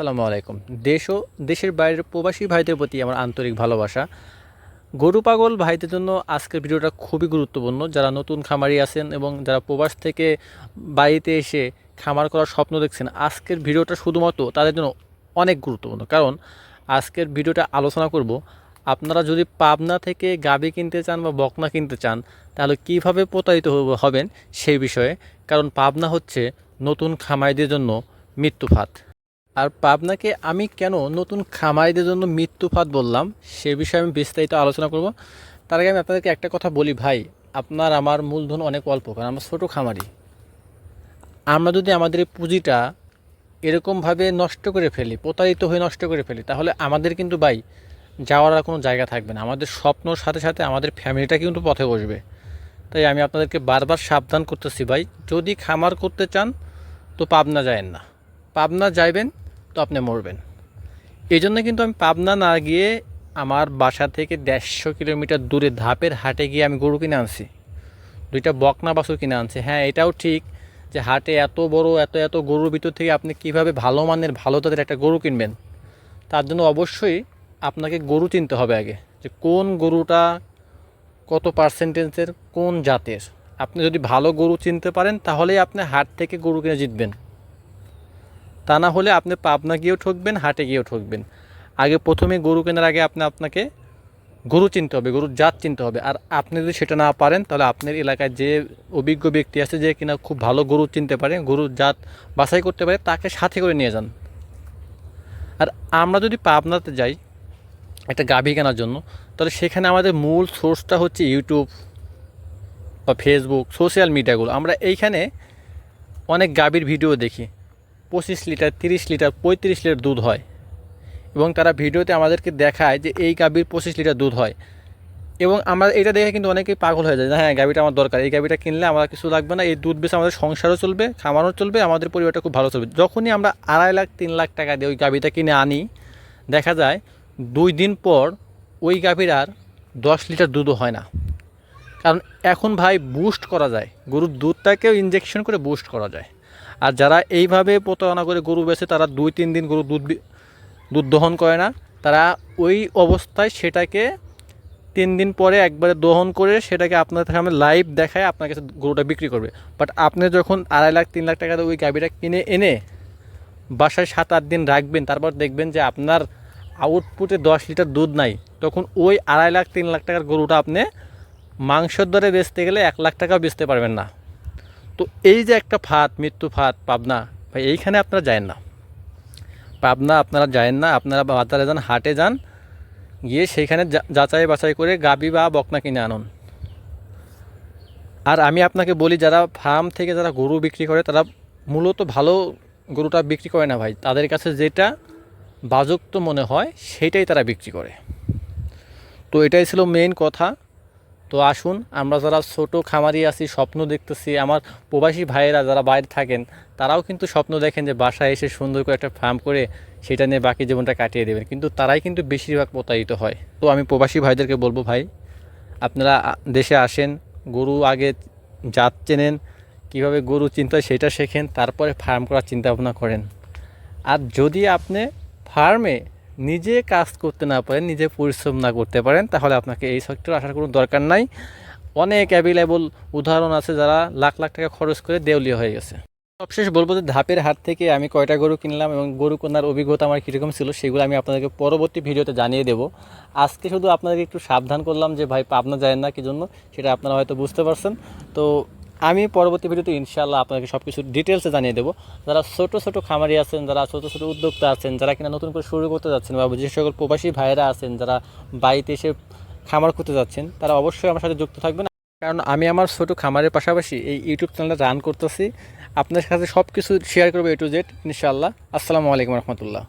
আসসালামু আলাইকুম। দেশ ও দেশের বাইরের প্রবাসী ভাইদের প্রতি আমার আন্তরিক ভালোবাসা। গরু পাগল ভাইদের জন্য আজকের ভিডিওটা খুবই গুরুত্বপূর্ণ। যারা নতুন খামারি আছেন এবং যারা প্রবাস থেকে বাড়িতে এসে খামার করার স্বপ্ন দেখছেন, আজকের ভিডিওটা শুধুমাত্র তাদের জন্য অনেক গুরুত্বপূর্ণ। কারণ আজকের ভিডিওটা আলোচনা করব, আপনারা যদি পাবনা থেকে গাবি কিনতে চান বা বকনা কিনতে চান, তাহলে কীভাবে প্রতারিত হবেন সেই বিষয়ে। কারণ পাবনা হচ্ছে নতুন খামারিদের জন্য মৃত্যুফাত আর পাবনাকে আমি কেন নতুন খামারিদের জন্য মৃত্যুফাত বললাম, সে বিষয়ে আমি বিস্তারিত আলোচনা করব। তার আগে আমি আপনাদেরকে একটা কথা বলি ভাই, আপনার আমার মূলধন অনেক অল্প, কারণ আমরা ছোটো খামারি। আমরা যদি আমাদের এই পুঁজিটা এরকমভাবে নষ্ট করে ফেলি, প্রতারিত হয়ে নষ্ট করে ফেলি, তাহলে আমাদের কিন্তু ভাই যাওয়ার আর কোনো জায়গা থাকবে না। আমাদের স্বপ্নর সাথে সাথে আমাদের ফ্যামিলিটা কিন্তু পথে বসবে। তাই আমি আপনাদেরকে বারবার সাবধান করতেছি ভাই, যদি খামার করতে চান তো পাবনা যায়েন না। পাবনা যাইবেন তো আপনি মরবেন। এই জন্য কিন্তু আমি পাবনা না গিয়ে আমার বাসা থেকে দেড়শো কিলোমিটার দূরে ধাপের হাটে গিয়ে আমি গরু কিনে আনছি। দুইটা বকনা বাছুর কিনে আনছি। হ্যাঁ এটাও ঠিক যে হাটে এত বড়, এত এত গরুর ভিতর থেকে আপনি কীভাবে ভালো মানের, ভালো তাদের একটা গরু কিনবেন, তার জন্য অবশ্যই আপনাকে গরু চিনতে হবে আগে যে কোন গরুটা কত পার্সেন্টেজের, কোন জাতের। আপনি যদি ভালো গরু চিনতে পারেন, তাহলেই আপনি হাট থেকে গরু কিনে জিতবেন। তা না হলে আপনি পাবনা গিয়েও ঠকবেন, হাটে গিয়েও ঠকবেন। আগে প্রথমে গরু কেনার আগে আপনি আপনাকে গরু চিনতে হবে, গরুর জাত চিনতে হবে। আর আপনি যদি সেটা না পারেন, তাহলে আপনার এলাকায় যে অভিজ্ঞ ব্যক্তি আছে যে কিনা খুব ভালো গরু চিনতে পারে, গরুর জাত বাছাই করতে পারে, তাকে সাথে করে নিয়ে যান। আর আমরা যদি পাবনাতে যাই একটা গাভী কেনার জন্য, তাহলে সেখানে আমাদের মূল সোর্সটা হচ্ছে ইউটিউব বা ফেসবুক সোশ্যাল মিডিয়াগুলো আমরা এইখানে অনেক গাভীর ভিডিও দেখি। পঁচিশ লিটার, তিরিশ লিটার, পঁয়ত্রিশ লিটার দুধ হয়। এবং তারা ভিডিওতে আমাদেরকে দেখায় যে এই গাভীর পঁচিশ লিটার দুধ হয়। এবং আমরা এটা দেখে কিন্তু অনেকেই পাগল হয়ে যায় হ্যাঁ গাভীটা আমার দরকার। এই গাভীটা কিনলে আমার কিছু লাগবে না। এই দুধ বেশি আমাদের সংসারও চলবে, খামারও চলবে, আমাদের পরিবারটা খুব ভালো চলবে। যখনই আমরা আড়াই লাখ, তিন লাখ টাকা দিয়ে ওই গাভীটা কিনে আনি, দেখা যায় দুই দিন পর ওই গাভীর আর দশ লিটার দুধও হয় না। কারণ এখন ভাই বুস্ট করা যায়। গরুর দুধটাকেও ইনজেকশন করে বুস্ট করা যায়। আর যারা এইভাবে প্রতারণা করে গরু বেছে তারা দুই তিন দিন গরু দুধ দুধ দহন করে না। তারা ওই অবস্থায় সেটাকে তিন দিন পরে একবারে দহন করে সেটাকে আপনার সামনে লাইভ দেখায় আপনার কাছে গরুটা বিক্রি করবে। বাট আপনি যখন আড়াই লাখ, তিন লাখ টাকা ওই গাভীটা কিনে এনে বাসায় সাত আট দিন রাখবেন, তারপর দেখবেন যে আপনার আউটপুটে দশ লিটার দুধ নাই, তখন ওই আড়াই লাখ, তিন লাখ টাকার গরুটা আপনি মাংসের দরে বেচতে গেলে এক লাখ টাকাও বেচতে পারবেন না। তো এই যে একটা ফাঁদ, মৃত্যু ফাঁদ, পাবনা, ভাই, এইখানে আপনারা যায় না। পাবনা আপনারা যায় না, আপনারা বাজারে যান, হাটে যান, গিয়ে সেইখানে যাচাই বাছাই করে গাবি বা বকনা কিনে আনুন। আর আমি আপনাকে বলি, যারা ফার্ম থেকে যারা গরু বিক্রি করে, তারা মূলত ভালো গরুটা বিক্রি করে না ভাই। তাদের কাছে যেটা বাজুক্ত মনে হয়, সেটাই তারা বিক্রি করে। তো এটাই ছিল মেইন কথা। তো আসুন, আমরা যারা ছোট খামারি আছি, স্বপ্ন দেখতেছি, আমার প্রবাসী ভাইয়েরা যারা বাইরে থাকেন, তারাও কিন্তু স্বপ্ন দেখেন যে বাসায় এসে সুন্দর করে একটা ফার্ম করে সেটা নিয়ে বাকি জীবনটা কাটিয়ে দেবেন। কিন্তু তারাই কিন্তু বেশিরভাগ প্রতারিত হয়। তো আমি প্রবাসী ভাইদেরকে বলব, ভাই, আপনারা দেশে আসেন, গরু আগে জাত চেনেন, কীভাবে গরু চিন্তা সেটা শেখেন, তারপরে ফার্ম করার চিন্তা ভাবনা করেন। আর যদি আপনি ফার্মে নিজে কাজ করতে না পারেন, নিজে পরিশ্রম না করতে পারেন, তাহলে আপনাকে এই সেক্টর আসার কোনো দরকার নাই। অনেক অ্যাভেলেবল উদাহরণ আছে যারা লাখ লাখ টাকা খরচ করে দেউলিয়া হয়ে গেছে। সবশেষ বলব যে ধাপের হাট থেকে আমি কয়টা গরু কিনলাম এবং গরু কেনার অভিজ্ঞতা আমার কীরকম ছিল সেগুলো আমি আপনাদেরকে পরবর্তী ভিডিওতে জানিয়ে দেবো। আজকে শুধু আপনাদেরকে একটু সাবধান করলাম যে, ভাই, পাবনা যায় না, কি জন্য? সেটা আপনারা হয়তো বুঝতে পারছেন। তো আমি পরবর্তী ভিডিওতে ইনশাল্লাহ আপনাকে সব কিছু ডিটেলসে জানিয়ে দেবো। যারা ছোট ছোট খামারি আছেন, যারা ছোট ছোট উদ্যোক্তা আছেন, যারা কিনা নতুন করে শুরু করতে যাচ্ছেন বা যে সকল প্রবাসী ভাইয়েরা আছেন, যারা বাড়িতে এসে খামার করতে যাচ্ছেন, তারা অবশ্যই আমার সাথে যুক্ত থাকবেন। কারণ আমি আমার ছোটো খামারের পাশাপাশি এই ইউটিউব চ্যানেলটা রান করতেছি। আপনার সাথে সব কিছু শেয়ার করব এ টু জেড ইনশাআল্লাহ। আসসালামু আলাইকুম রহমতুল্লাহ।